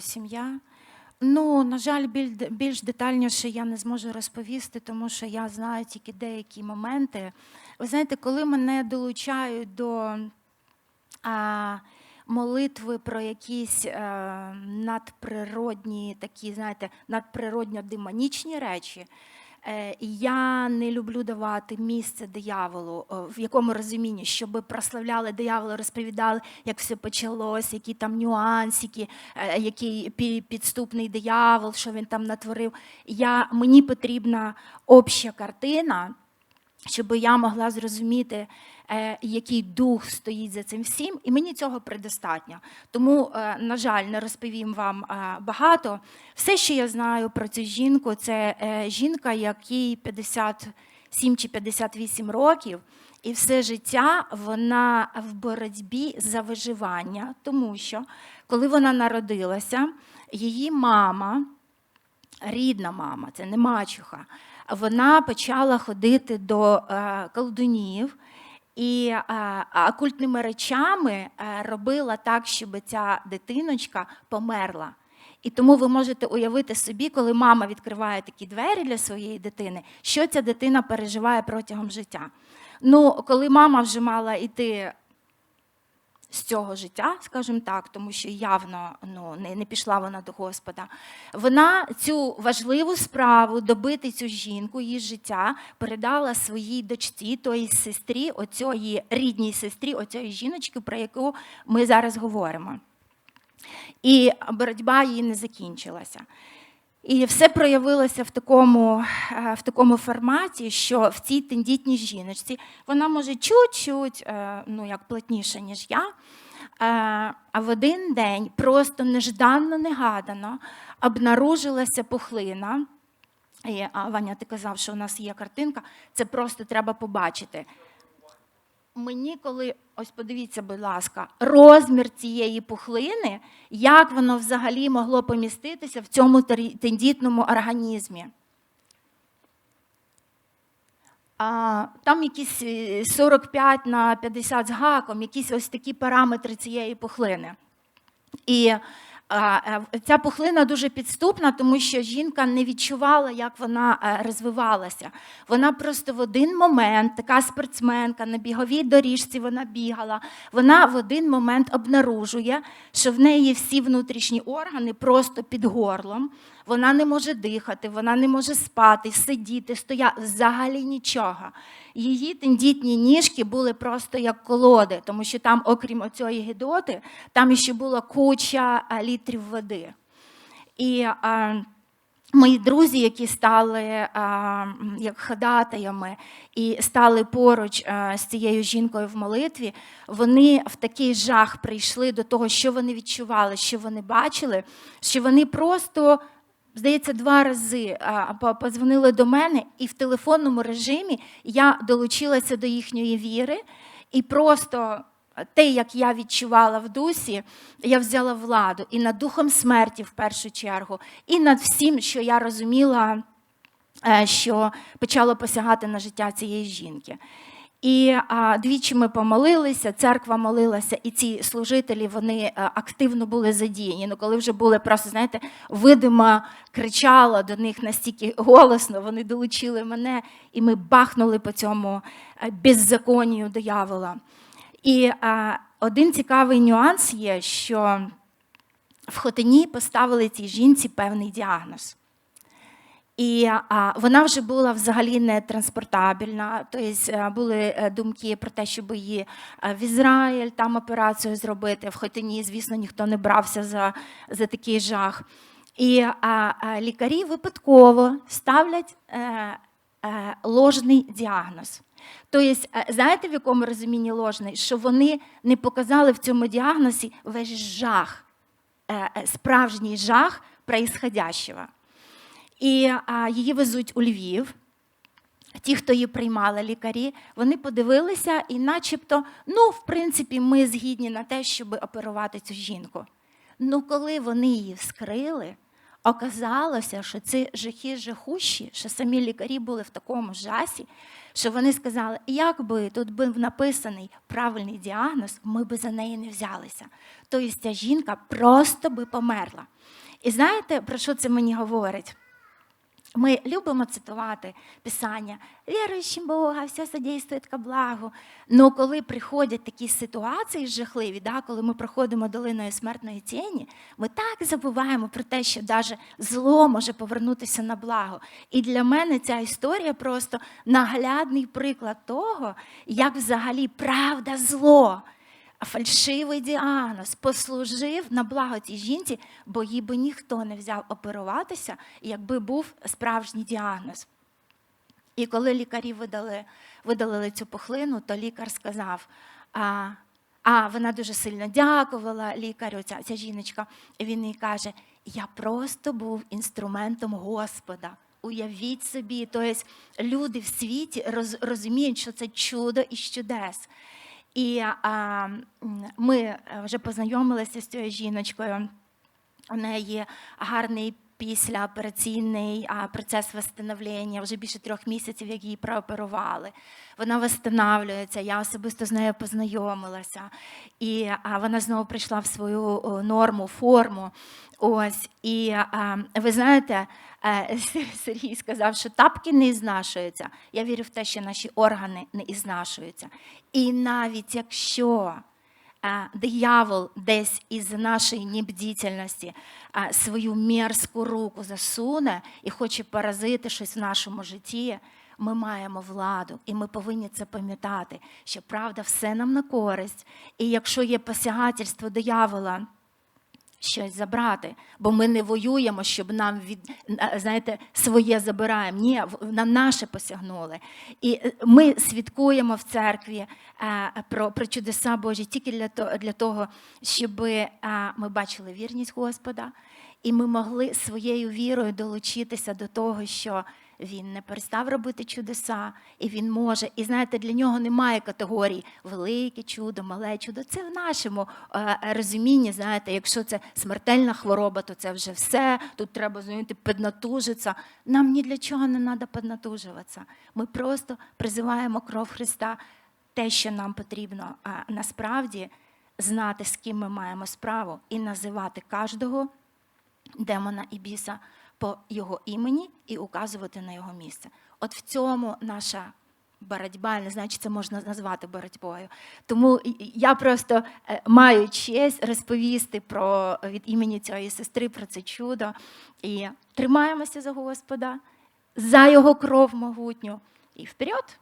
сім'я. Ну, на жаль, більш детальніше я не зможу розповісти, тому що я знаю тільки деякі моменти. Ви знаєте, коли мене долучають до а, молитви про якісь а, надприродні, такі, знаєте, надприродньо-демонічні речі, е, я не люблю давати місце дияволу, е, в якому розумінні, щоб прославляли диявола, розповідали, як все почалось, які там нюансики, е, який підступний диявол, що він там натворив. Я, мені потрібна обща картина, щоб я могла зрозуміти, е, який дух стоїть за цим всім, і мені цього предостатньо. Тому, е, на жаль, не розповім вам е, багато. Все, що я знаю про цю жінку, це жінка, якій 57 чи 58 років, і все життя вона в боротьбі за виживання, тому що коли вона народилася, її мама рідна мама, це не мачуха, вона почала ходити до е, колдунів і е, окультними речами е, робила так, щоб ця дитиночка померла. І тому ви можете уявити собі, коли мама відкриває такі двері для своєї дитини, що ця дитина переживає протягом життя. Ну, коли мама вже мала йти з цього життя, скажімо так, тому що явно ну, не, не пішла вона до Господа. Вона цю важливу справу добити цю жінку, її життя, передала своїй дочці, тої сестрі, оцьої рідній сестрі, оцьої жіночки, про яку ми зараз говоримо. І боротьба її не закінчилася. І все проявилося в такому, е, в такому форматі, що в цій тендітній жіночці вона може чуть-чуть, е, ну як плотніше, ніж я. е, А в один день просто нежданно, негадано обнаружилася пухлина. І, а, Ваня, ти казав, що у нас є картинка, це просто треба побачити. Мені, коли, ось подивіться, будь ласка, розмір цієї пухлини, як воно взагалі могло поміститися в цьому тендітному організмі. А, там якісь е, 45 на 50 з гаком, якісь ось такі параметри цієї пухлини. І е, ця пухлина дуже підступна, тому що жінка не відчувала, як вона е, розвивалася. Вона просто в один момент, така спортсменка, на біговій доріжці вона бігала. Вона в один момент обнаружує, що в неї всі внутрішні органи просто під горлом. Вона не може дихати, вона не може спати, сидіти, стояти, взагалі нічого. Її тендітні ніжки були просто як колоди, тому що там, окрім оцієї гідоти, там ще була куча літрів води. І а, мої друзі, які стали а, як ходатаями і стали поруч а, з цією жінкою в молитві, вони в такий жах прийшли до того, що вони відчували, що вони бачили, що вони просто. Здається, два рази а, по- подзвонили до мене, і в телефонному режимі я долучилася до їхньої віри, і просто те, як я відчувала в дусі, я взяла владу і над духом смерті в першу чергу, і над всім, що я розуміла, е, що почало посягати на життя цієї жінки. І а, двічі ми помолилися, церква молилася, і ці служителі вони е, активно були задіяні. Ну, коли вже були просто, знаєте, видима кричала до них настільки голосно, вони долучили мене, і ми бахнули по цьому е, беззаконію диявола. І а, один цікавий нюанс є, що в Хотині поставили цій жінці певний діагноз. І а, вона вже була взагалі не транспортабельна. Тобто е, були е, думки про те, щоб її е, в Ізраїль там операцію зробити. В Хотині, звісно, ніхто не брався за, за такий жах. І а, а, лікарі випадково ставлять ложний діагноз. Тобто, знаєте, в якому розумінні ложний? Що вони не показали в цьому діагнозі весь жах, справжній жах происходящего. І а, її везуть у Львів. Ті, хто її приймали лікарі, вони подивилися, і начебто, ну, в принципі, ми згідні на те, щоб оперувати цю жінку. Ну, коли вони її вскрили, Оказалося, що ці жахи жахущі, що самі лікарі були в такому жасі, що вони сказали, як би тут був написаний правильний діагноз, ми би за неї не взялися. Тобто ця жінка просто би померла. І знаєте, про що це мені говорить? Ми любимо цитувати Писання віруючим Бога, все содействує ко благу. Ну коли приходять такі ситуації жахливі, да, коли ми проходимо долиною смертної тіні, ми так забуваємо про те, що навіть зло може повернутися на благо. І для мене ця історія просто наглядний приклад того, як взагалі правда зло. Фальшивий діагноз послужив на благо цій жінці, бо їй би ніхто не взяв оперуватися, якби був справжній діагноз. І коли лікарі видали, видалили цю пухлину, то лікар сказав: а, а вона дуже сильно дякувала лікарю, ця, ця жіночка. І він їй каже: Я просто був інструментом Господа. Уявіть собі, тобто люди в світі роз, розуміють, що це чудо і чудес. І а, ми е, вже познайомилися з цією жіночкою. У неї гарний післяопераційний процес восстановлення, вже більше трьох місяців, як її прооперували. Вона восстанавлюється, я особисто з нею познайомилася. І вона знову прийшла в свою норму, форму. Ось, і ви знаєте, е, Сергій сказав, що тапки не ізнашуються. Я вірю в те, що наші органи не ізнашуються. І навіть якщо диявол десь із нашої небдітельності свою мерзку руку засуне і хоче поразити щось в нашому житті, ми маємо владу, і ми повинні це пам'ятати, що правда все нам на користь. І якщо є посягательство диявола, щось забрати, бо ми не воюємо, щоб нам від знаєте, своє забираємо. Ні, на наше посягнули. І е, ми свідкуємо в церкві е, про, про чудеса Божі тільки для того, для того, щоб е, ми бачили вірність Господа, і ми могли своєю вірою долучитися до того, що він не перестав робити чудеса, і він може. І знаєте, для нього немає категорій велике чудо, мале чудо. Це в нашому е, розумінні. Знаєте, якщо це смертельна хвороба, то це вже все. Тут треба знаєте, піднатужитися. Нам ні для чого не треба піднатужуватися. Ми просто призиваємо кров Христа. Те, що нам потрібно а, насправді знати, з ким ми маємо справу, і називати кожного демона і біса по його імені і указувати на його місце. От в цьому наша боротьба, не знаю, чи це можна назвати боротьбою. Тому я просто е, маю честь розповісти про від імені цієї сестри про це чудо. І тримаємося за Господа, за його кров могутню. І вперед!